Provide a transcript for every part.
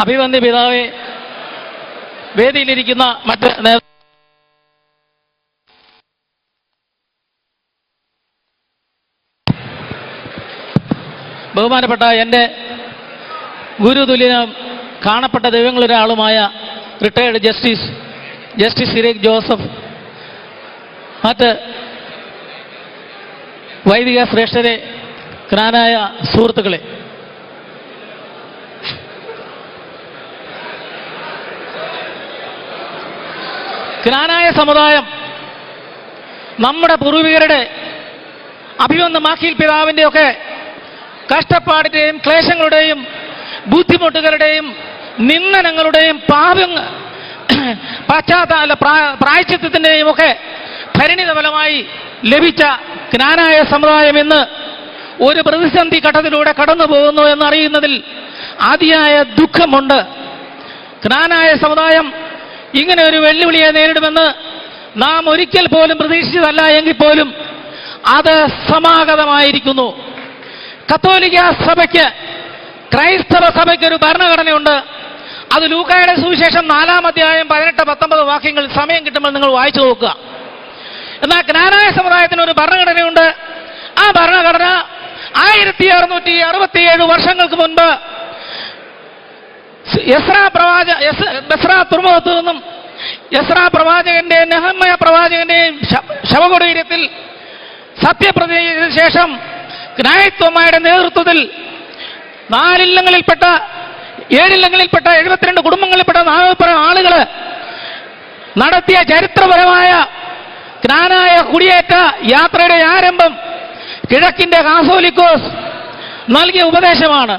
അഭിവന്ദ്യ പിതാവെ വേദിയിലിരിക്കുന്ന മറ്റ് നേതാക്കൾ ബഹുമാനപ്പെട്ട എന്റെ ഗുരുതുല്യനും കാണപ്പെട്ട ദൈവങ്ങളൊരാളുമായ retired justice justice Cyriac Joseph മറ്റ് വൈദിക ശ്രേഷ്ഠരെ ക്രാനായ സുഹൃത്തുക്കളെ. ജ്ഞാനായ സമുദായം നമ്മുടെ പൂർവികരുടെ അഭിമന്ന മാഖിൽ പിതാവിന്റെ ഒക്കെ കഷ്ടപ്പാടിന്റെയും ക്ലേശങ്ങളുടെയും ബുദ്ധിമുട്ടുകളുടെയും നിന്ദനങ്ങളുടെയും പാപങ്ങൾ പശ്ചാത്തല പ്രായച്ചിത്തത്തിന്റെയും ഒക്കെ പരിണിതഫലമായി ലഭിച്ച ജ്ഞാനായ സമുദായം ഇന്ന് ഒരു പ്രതിസന്ധി ഘട്ടത്തിലൂടെ കടന്നു പോകുന്നു എന്നറിയുന്നതിൽ അതിയായ ദുഃഖമുണ്ട്. ജ്ഞാനായ സമുദായം ഇങ്ങനെ ഒരു വെല്ലുവിളിയെ നേരിടുമെന്ന് നാം ഒരിക്കൽ പോലും പ്രതീക്ഷിച്ചതല്ല എങ്കിൽ പോലും അത് സമാഗതമായിരിക്കുന്നു. കത്തോലിക്ക സഭയ്ക്ക് ക്രൈസ്തവ സഭയ്ക്ക് ഒരു ഭരണഘടനയുണ്ട്. അത് ലൂക്കായുടെ സുവിശേഷം നാലാം അധ്യായം പതിനെട്ട് പത്തൊമ്പത് വാക്യങ്ങൾ സമയം കിട്ടുമ്പോൾ നിങ്ങൾ വായിച്ചു നോക്കുക. എന്നാൽ ജ്ഞാനായ സമുദായത്തിന് ഒരു ഭരണഘടനയുണ്ട്. ആ ഭരണഘടന ആയിരത്തി അറുന്നൂറ്റി അറുപത്തിയേഴ് വർഷങ്ങൾക്ക് മുൻപ് യസ്ര പ്രവാച നിന്നും യസ്ര പ്രവാചകന്റെ നെഹമ്മയ പ്രവാചകന്റെ ശവകുടീരത്തിൽ സത്യപ്രതിജ്ഞ ശേഷം ഗ്നായത്വമായുടെ നേതൃത്വത്തിൽ നാലില്ലങ്ങളിൽപ്പെട്ട ഏഴില്ലങ്ങളിൽപ്പെട്ട എഴുപത്തിരണ്ട് കുടുംബങ്ങളിൽപ്പെട്ട നാൽപ്പത് ആളുകൾ നടത്തിയ ചരിത്രപരമായ ജ്ഞാനായ കുടിയേറ്റ യാത്രയുടെ ആരംഭം കിഴക്കിന്റെ കാസോലിക്കോസ് നൽകിയ ഉപദേശമാണ്.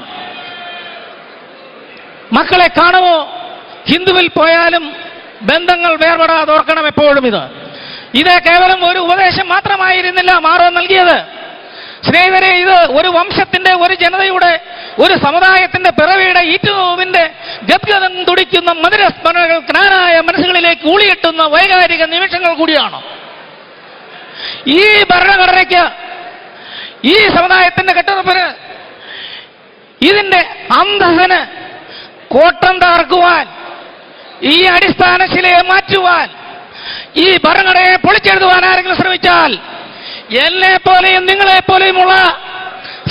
മക്കളെ കാണുമോ? ഹിന്ദുവിൽ പോയാലും ബന്ധങ്ങൾ വേർപെടാതെ ഓർക്കണം എപ്പോഴും ഇത്. ഇത് കേവലം ഒരു ഉപദേശം മാത്രമായിരുന്നില്ല മാറോ നൽകിയത്. സ്നേഹിതരെ ഇത് ഒരു വംശത്തിന്റെ ഒരു ജനതയുടെ ഒരു സമുദായത്തിന്റെ പിറവിയുടെ ഈറ്റുനോവിന്റെ ഗദ്ഗതം തുടിക്കുന്ന മധുരസ്മരണകൾ ജ്ഞാനായ മനസ്സുകളിലേക്ക് ഊളിയെട്ടുന്ന വൈകാരിക നിമിഷങ്ങൾ കൂടിയാണ്. ഈ ഭരണഘടനയ്ക്ക് ഈ സമുദായത്തിന്റെ കെട്ടുറപ്പിന് ഇതിന്റെ അന്തഹന് കോട്ടം തകർക്കുവാൻ ഈ അടിസ്ഥാന ശിലയെ മാറ്റുവാൻ ഈ ഭരണഘടനയെ പൊളിച്ചെഴുതുവാൻ ആരെങ്കിലും ശ്രമിച്ചാൽ എന്നെ പോലെയും നിങ്ങളെ പോലെയുമുള്ള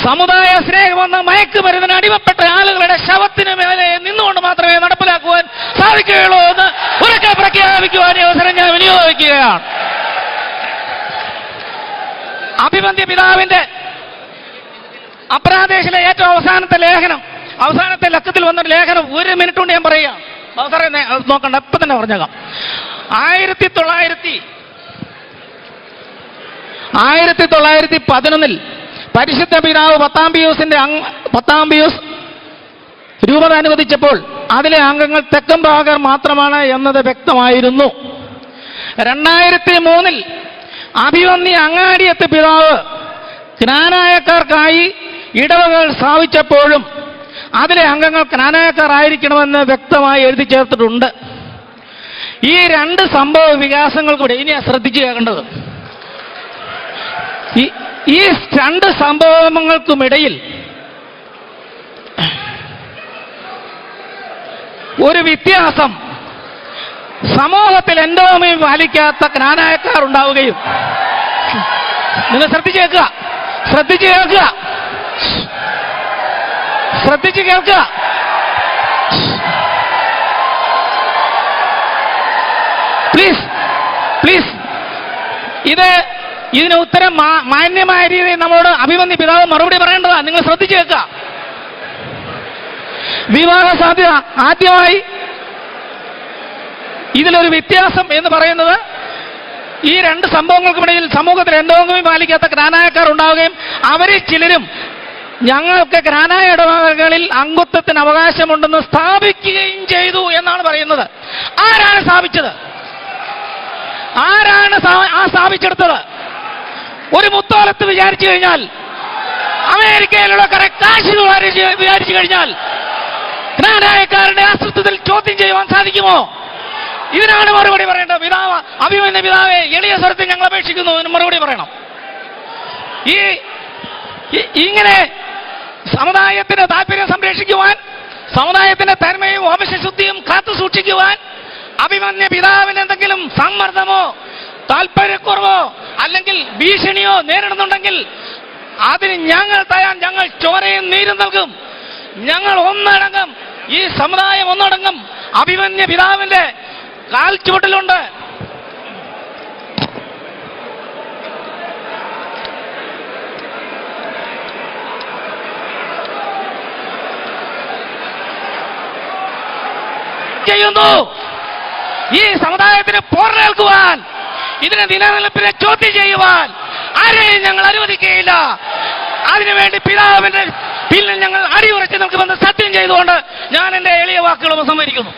സമുദായ സ്നേഹമെന്ന മയക്കുമരുന്നിന് അടിമപ്പെട്ട ആളുകളുടെ ശവത്തിന് മേലെ നിന്നുകൊണ്ട് മാത്രമേ നടപ്പിലാക്കുവാൻ സാധിക്കുകയുള്ളൂ എന്ന് ഉറക്കെ പ്രഖ്യാപിക്കുവാൻ അവസരം ഞാൻ വിനിയോഗിക്കുകയാണ്. അഭിമന്യ പിതാവിന്റെ അപ്രാദേശിലെ ഏറ്റവും അവസാനത്തെ ലേഖനം അവസാനത്തെ ലക്കത്തിൽ വന്നൊരു ലേഖനം ഒരു മിനിറ്റ് കൊണ്ട് ഞാൻ പറയാം അവസാനം നോക്കണ്ട ഇപ്പൊ തന്നെ പറഞ്ഞേക്കാം. ആയിരത്തി തൊള്ളായിരത്തി ആയിരത്തി തൊള്ളായിരത്തി പതിനൊന്നിൽ പരിശുദ്ധ പിതാവ് പത്താം പിയൂസിന്റെ പത്താം പിയൂസ് രൂപത അനുവദിച്ചപ്പോൾ അതിലെ അംഗങ്ങൾ തെക്കൻ ഭാഗർ മാത്രമാണ് എന്നത് വ്യക്തമായിരുന്നു. രണ്ടായിരത്തി മൂന്നിൽ അഭിവന്നി അങ്ങാടിയത്ത് പിതാവ് ജ്ഞാനായക്കാർക്കായി ഇടവകൾ സ്ഥാപിച്ചപ്പോഴും അതിലെ അംഗങ്ങൾ ജ്ഞാനായക്കാരായിരിക്കണമെന്ന് വ്യക്തമായി എഴുതി ചേർത്തിട്ടുണ്ട്. ഈ രണ്ട് സംഭവ വികാസങ്ങൾക്കൂടെ ഇനി ശ്രദ്ധിച്ചു കേൾക്കേണ്ടത്. ഈ- രണ്ട് സംഭവങ്ങൾക്കുമിടയിൽ ഒരു വ്യത്യാസം. സമൂഹത്തിൽ എന്തോമയും പാലിക്കാത്ത ജ്ഞാനായക്കാർ ഉണ്ടാവുകയും നിങ്ങൾ ശ്രദ്ധിച്ചു കേൾക്കുക. ശ്രദ്ധിച്ചു കേൾക്കുക. ശ്രദ്ധിച്ചു കേൾക്കുക. പ്ലീസ് പ്ലീസ് ഇത് ഇതിന് ഉത്തരം മാന്യമായ രീതിയിൽ നമ്മളോട് അഭിമന്യ പിതാവ് മറുപടി പറയേണ്ടതാ നിങ്ങൾ ശ്രദ്ധിച്ചു കേൾക്കുക. വിവാഹ സാധ്യത ആദ്യമായി ഇതിലൊരു വ്യത്യാസം എന്ന് പറയുന്നത് ഈ രണ്ട് സംഭവങ്ങൾക്കുമിടയിൽ സമൂഹത്തിൽ എന്തെങ്കിലും പാലിക്കാത്ത ജ്ഞാനായക്കാർ ഉണ്ടാവുകയും അവരിൽ ചിലരും ഞങ്ങൾക്ക് ഗ്രാനായ ഇടവകകളിൽ അംഗത്വത്തിന് അവകാശമുണ്ടെന്ന് സ്ഥാപിക്കുകയും ചെയ്തു എന്നാണ് പറയുന്നത്. ആരാണ് സ്ഥാപിച്ചത്? ആരാണ് ആ സ്ഥാപിച്ചെടുത്തത്? ഒരു മുത്തോലത്ത് വിചാരിച്ചു കഴിഞ്ഞാൽ അമേരിക്കയിലുള്ള കുറെ കാശ് വിചാരിച്ച് കഴിഞ്ഞാൽ ഗ്രാനായക്കാരുടെ അസ്തിത്വത്തിൽ ചോദ്യം ചെയ്യുവാൻ സാധിക്കുമോ? ഇതിനാണ് മറുപടി പറയേണ്ടത്. പിതാവ് അഭിമന്യ പിതാവെ എളിയ സ്വരത്തിൽ ഞങ്ങൾ അപേക്ഷിക്കുന്നു. മറുപടി പറയണം. ഈ ഇങ്ങനെ സമുദായത്തിന് താല്പര്യം സംരക്ഷിക്കുവാൻ സമുദായത്തിന്റെ തന്മയും വംശശുദ്ധിയും കാത്തു സൂക്ഷിക്കുവാൻ അഭിമന്യ പിതാവിന് എന്തെങ്കിലും സമ്മർദ്ദമോ താല്പര്യക്കുറവോ അല്ലെങ്കിൽ ഭീഷണിയോ നേരിടുന്നുണ്ടെങ്കിൽ അതിന് ഞങ്ങൾ തരാൻ ഞങ്ങൾ ചോരയും നീരും നൽകും. ഞങ്ങൾ ഒന്നടങ്കം ഈ സമുദായം ഒന്നടങ്കം അഭിമന്യ പിതാവിന്റെ കാൽ ചുവട്ടിലുണ്ട് ചെയ്യുന്നു. ഈ സമുദായത്തിന് പോർനേൽക്കുവാൻ ഇതിനെ നിലനിൽപ്പിനെ ചോദ്യം ചെയ്യുവാൻ ആരെയും ഞങ്ങൾ അനുവദിക്കുകയില്ല. അതിനുവേണ്ടി പിതാവിന്റെ പിന്നിൽ ഞങ്ങൾ അടിയുറച്ച് നിൽക്കുമെന്ന് സത്യം ചെയ്തുകൊണ്ട് ഞാൻ എന്റെ എളിയ വാക്കുകളും ഉപസംഹരിക്കുന്നു